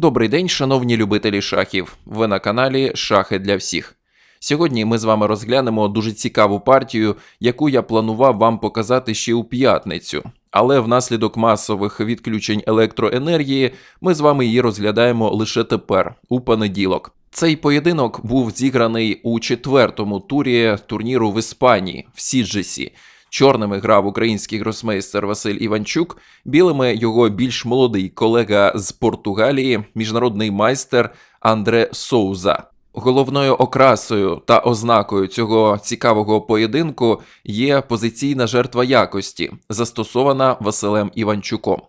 Добрий день, шановні любителі шахів. Ви на каналі Шахи для всіх. Сьогодні ми з вами розглянемо дуже цікаву партію, яку я планував вам показати ще у п'ятницю. Але внаслідок масових відключень електроенергії ми з вами її розглядаємо лише тепер, у понеділок. Цей поєдинок був зіграний у четвертому турі турніру в Іспанії в Сіджесі. Чорними грав український гросмейстер Василь Іванчук, білими його більш молодий колега з Португалії, міжнародний майстер Андре Соуза. Головною окрасою та ознакою цього цікавого поєдинку є позиційна жертва якості, застосована Василем Іванчуком.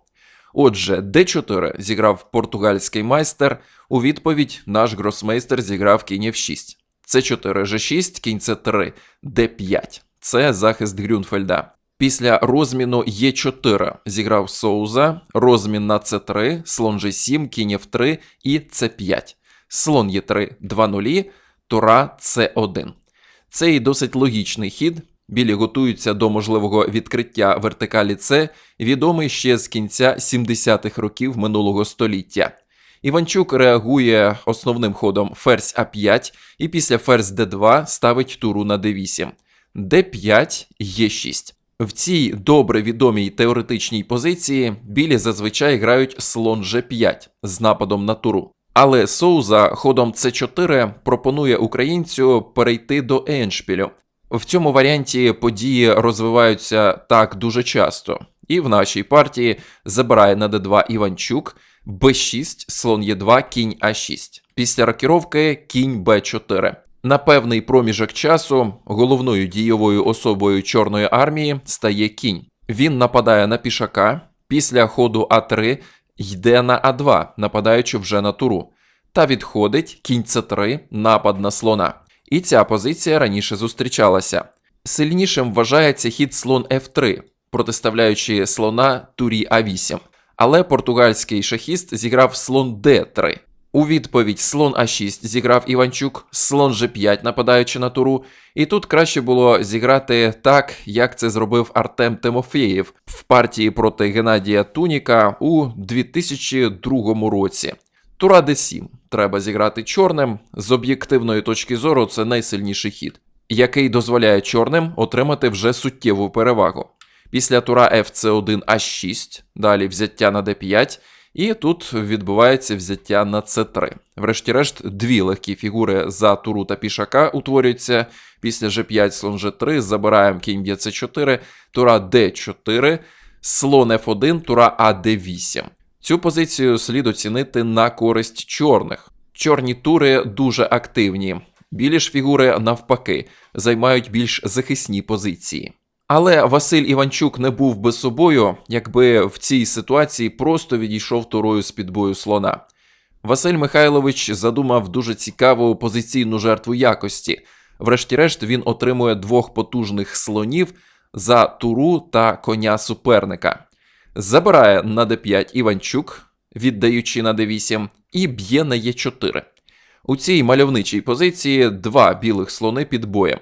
Отже, Д4 зіграв португальський майстер. У відповідь наш гросмейстер зіграв кінь F6. С4, G6, кінь С3, Д5. Це захист Грюнфельда. Після розміну Е4 зіграв Соуза, розмін на С3, слон G7, кінь F3 і С5. Слон Е3 2 нулі, тура С1. Цей досить логічний хід. Білі готуються до можливого відкриття вертикалі С, відомий ще з кінця 70-х років минулого століття. Іванчук реагує основним ходом ферзь А5 і після ферзь Д2 ставить туру на Д8. Д5 Е6. В цій добре відомій теоретичній позиції білі зазвичай грають слон G5 з нападом на туру. Але Соуза ходом С4 пропонує українцю перейти до еншпілю. В цьому варіанті події розвиваються так дуже часто. І в нашій партії забирає на d2 Іванчук, b6, слон Е2, кінь А6. Після рокіровки кінь Б4. На певний проміжок часу головною дійовою особою Чорної армії стає кінь. Він нападає на пішака, після ходу А3 йде на А2, нападаючи вже на туру, та відходить кінь С3, напад на слона. І ця позиція раніше зустрічалася. Сильнішим вважається хід слон F3, протиставляючи слона турі А8. Але португальський шахіст зіграв слон D3. У відповідь слон А6 зіграв Іванчук, слон G5, нападаючи на туру. І тут краще було зіграти так, як це зробив Артем Тимофєєв в партії проти Геннадія Туніка у 2002 році. Тура d7 треба зіграти чорним. З об'єктивної точки зору це найсильніший хід, який дозволяє чорним отримати вже суттєву перевагу. Після тура fc1 а6, далі взяття на d5, і тут відбувається взяття на c3. Врешті-решт, дві легкі фігури за туру та пішака утворюються. Після g5, слон g3, забираємо кінь б'є c4, тура d4, слон f1, тура ad8. Цю позицію слід оцінити на користь чорних. Чорні тури дуже активні, білі ж фігури, навпаки, займають більш захисні позиції. Але Василь Іванчук не був би собою, якби в цій ситуації просто відійшов турою з під бою слона. Василь Михайлович задумав дуже цікаву позиційну жертву якості. Врешті-решт, він отримує двох потужних слонів за туру та коня суперника. Забирає на d5 Іванчук, віддаючи на d8, і б'є на e4. У цій мальовничій позиції два білих слони під боєм.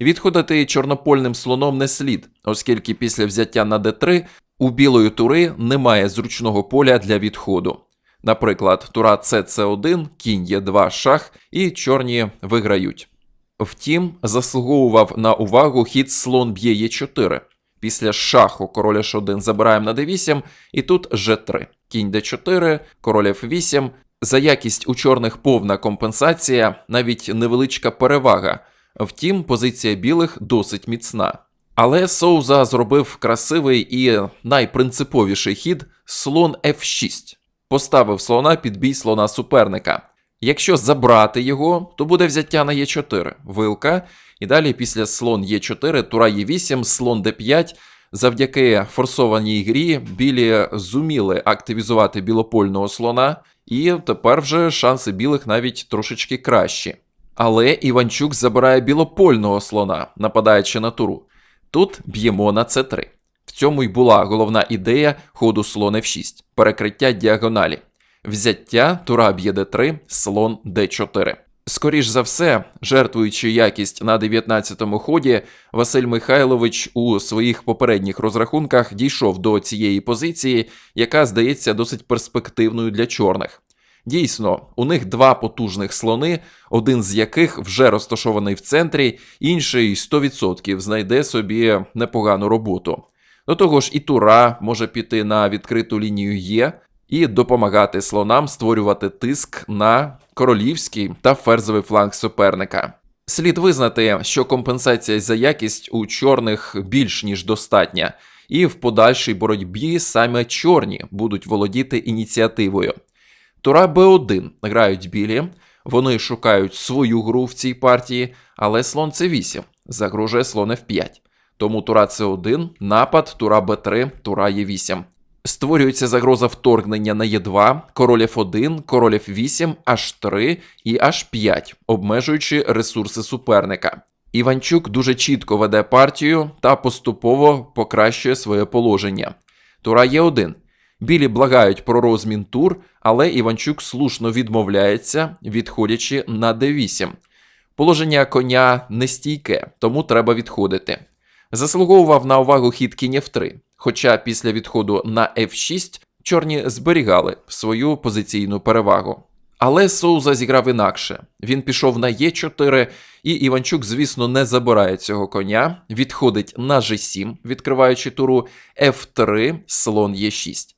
Відходити чорнопольним слоном не слід, оскільки після взяття на d3 у білої тури немає зручного поля для відходу. Наприклад, тура СЦ1, кінь Е2 шах, і чорні виграють. Втім, заслуговував на увагу хід слон б'є Е4. Після шаху король H1 забираємо на d8, і тут G3. Кінь d4, король F8. За якість у чорних повна компенсація, навіть невеличка перевага. Втім, позиція білих досить міцна. Але Соуза зробив красивий і найпринциповіший хід слон F6. Поставив слона під бій слона суперника. Якщо забрати його, то буде взяття на Е4, вилка, і далі після слон Е4, тура Е8, слон Д5. Завдяки форсованій грі білі зуміли активізувати білопольного слона, і тепер вже шанси білих навіть трошечки кращі. Але Іванчук забирає білопольного слона, нападаючи на туру. Тут б'ємо на С3. В цьому й була головна ідея ходу слон F6, перекриття діагоналі. Взяття тура б'є d3, слон d4. Скоріш за все, жертвуючи якість на 19-му ході, Василь Михайлович у своїх попередніх розрахунках дійшов до цієї позиції, яка здається досить перспективною для чорних. Дійсно, у них два потужних слони, один з яких вже розташований в центрі, інший 100% знайде собі непогану роботу. До того ж, і Тура може піти на відкриту лінію Є і допомагати слонам створювати тиск на королівський та ферзовий фланг суперника. Слід визнати, що компенсація за якість у чорних більш ніж достатня, і в подальшій боротьбі саме чорні будуть володіти ініціативою. Тура Б1 грають білі, вони шукають свою гру в цій партії, але слон С8 загрожує слон F5. Тому Тура С1, напад, Тура Б3, Тура Е8. Створюється загроза вторгнення на Е2, король F1, король F8, H3 і H5, обмежуючи ресурси суперника. Іванчук дуже чітко веде партію та поступово покращує своє положення. Тура Е1. Білі благають про розмін тур, але Іванчук слушно відмовляється, відходячи на d8. Положення коня нестійке, тому треба відходити. Заслуговував на увагу хід кінь F3, хоча після відходу на F6 чорні зберігали свою позиційну перевагу. Але Соуза зіграв інакше. Він пішов на Е4, і Іванчук, звісно, не забирає цього коня, відходить на G7, відкриваючи туру F3, слон Е6.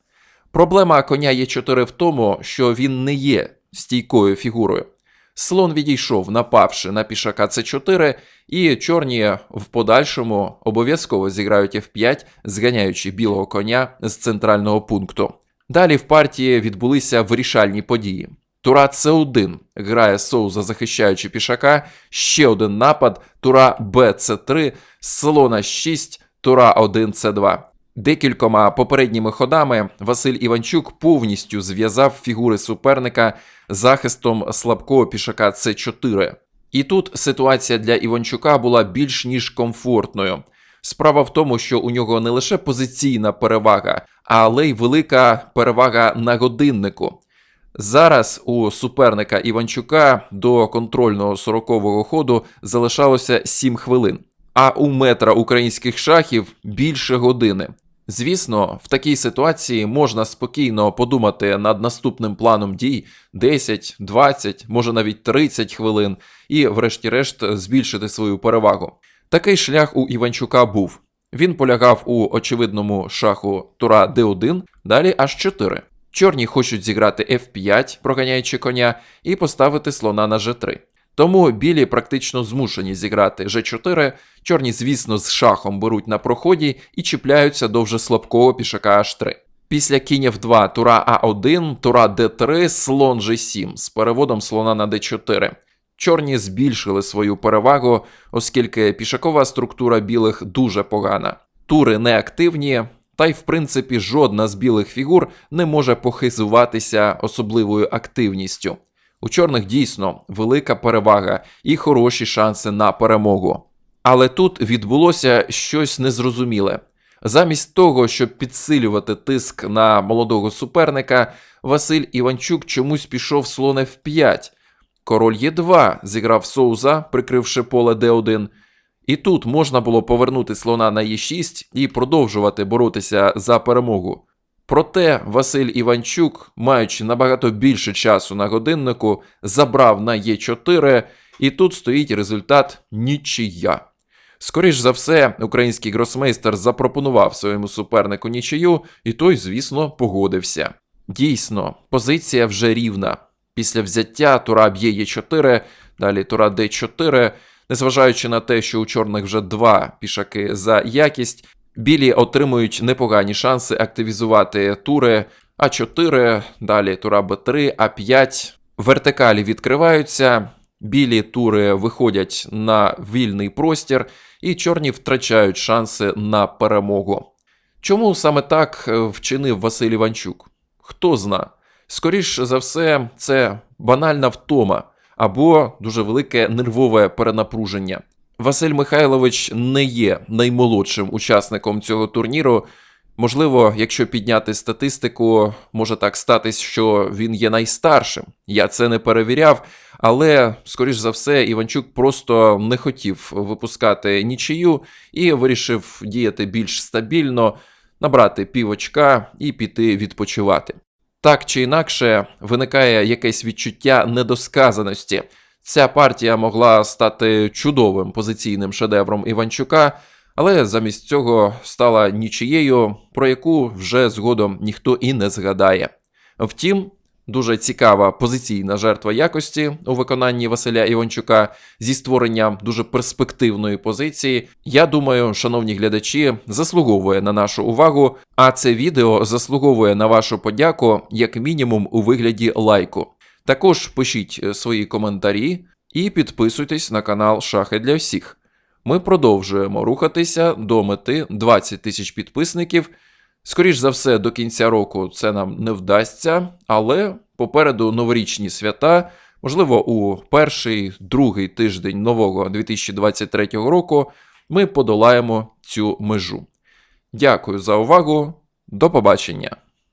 Проблема коня Е4 в тому, що він не є стійкою фігурою. Слон відійшов, напавши на пішака С4, і чорні в подальшому обов'язково зіграють F5, зганяючи білого коня з центрального пункту. Далі в партії відбулися вирішальні події. Тура С1 грає Соуза, захищаючи пішака, ще один напад, Тура Б-С3, слона 6, Тура 1 С2. Декількома попередніми ходами Василь Іванчук повністю зв'язав фігури суперника захистом слабкого пішака С4. І тут ситуація для Іванчука була більш ніж комфортною. Справа в тому, що у нього не лише позиційна перевага, але й велика перевага на годиннику. Зараз у суперника Іванчука до контрольного 40-го ходу залишалося 7 хвилин, а у метра українських шахів більше години. Звісно, в такій ситуації можна спокійно подумати над наступним планом дій 10, 20, може навіть 30 хвилин, і, врешті-решт, збільшити свою перевагу. Такий шлях у Іванчука був. Він полягав у очевидному шаху Тура Д1, далі H4. Чорні хочуть зіграти F5, проганяючи коня, і поставити слона на G3. Тому білі практично змушені зіграти G4, чорні, звісно, з шахом беруть на проході і чіпляються до вже слабкого пішака H3. Після кінь F2, тура А1, тура D3, слон G7 з переводом слона на D4. Чорні збільшили свою перевагу, оскільки пішакова структура білих дуже погана. Тури неактивні, та й в принципі жодна з білих фігур не може похизуватися особливою активністю. У чорних дійсно велика перевага і хороші шанси на перемогу. Але тут відбулося щось незрозуміле. Замість того, щоб підсилювати тиск на молодого суперника, Василь Іванчук чомусь пішов слон F5. Король Е2 зіграв Соуза, прикривши поле Д1. І тут можна було повернути слона на Е6 і продовжувати боротися за перемогу. Проте Василь Іванчук, маючи набагато більше часу на годиннику, забрав на Е4, і тут стоїть результат нічия. Скоріш за все, український гросмейстер запропонував своєму супернику нічию, і той, звісно, погодився. Дійсно, позиція вже рівна. Після взяття Тура б'є Е4, далі Тура Д4. Незважаючи на те, що у чорних вже два пішаки за якість, білі отримують непогані шанси активізувати тури А4, далі тура Б3, А5. Вертикалі відкриваються, білі тури виходять на вільний простір, і чорні втрачають шанси на перемогу. Чому саме так е, вчинив Василь Іванчук? Хто зна? Скоріш за все, це банальна втома або дуже велике нервове перенапруження. Василь Михайлович не є наймолодшим учасником цього турніру. Можливо, якщо підняти статистику, може так статись, що він є найстаршим. Я це не перевіряв, але, скоріш за все, Іванчук просто не хотів випускати нічию і вирішив діяти більш стабільно, набрати півочка і піти відпочивати. Так чи інакше виникає якесь відчуття недосказаності. Ця партія могла стати чудовим позиційним шедевром Іванчука, але замість цього стала нічиєю, про яку вже згодом ніхто і не згадає. Втім, дуже цікава позиційна жертва якості у виконанні Василя Іванчука зі створенням дуже перспективної позиції. Я думаю, шановні глядачі, заслуговує на нашу увагу, а це відео заслуговує на вашу подяку, як мінімум, у вигляді лайку. Також пишіть е, свої коментарі і підписуйтесь на канал Шахи для всіх. Ми продовжуємо рухатися до мети 20 тисяч підписників. Скоріш за все, до кінця року це нам не вдасться, але попереду новорічні свята. Можливо, у перший, другий тиждень нового 2023 року ми подолаємо цю межу. Дякую за увагу. До побачення!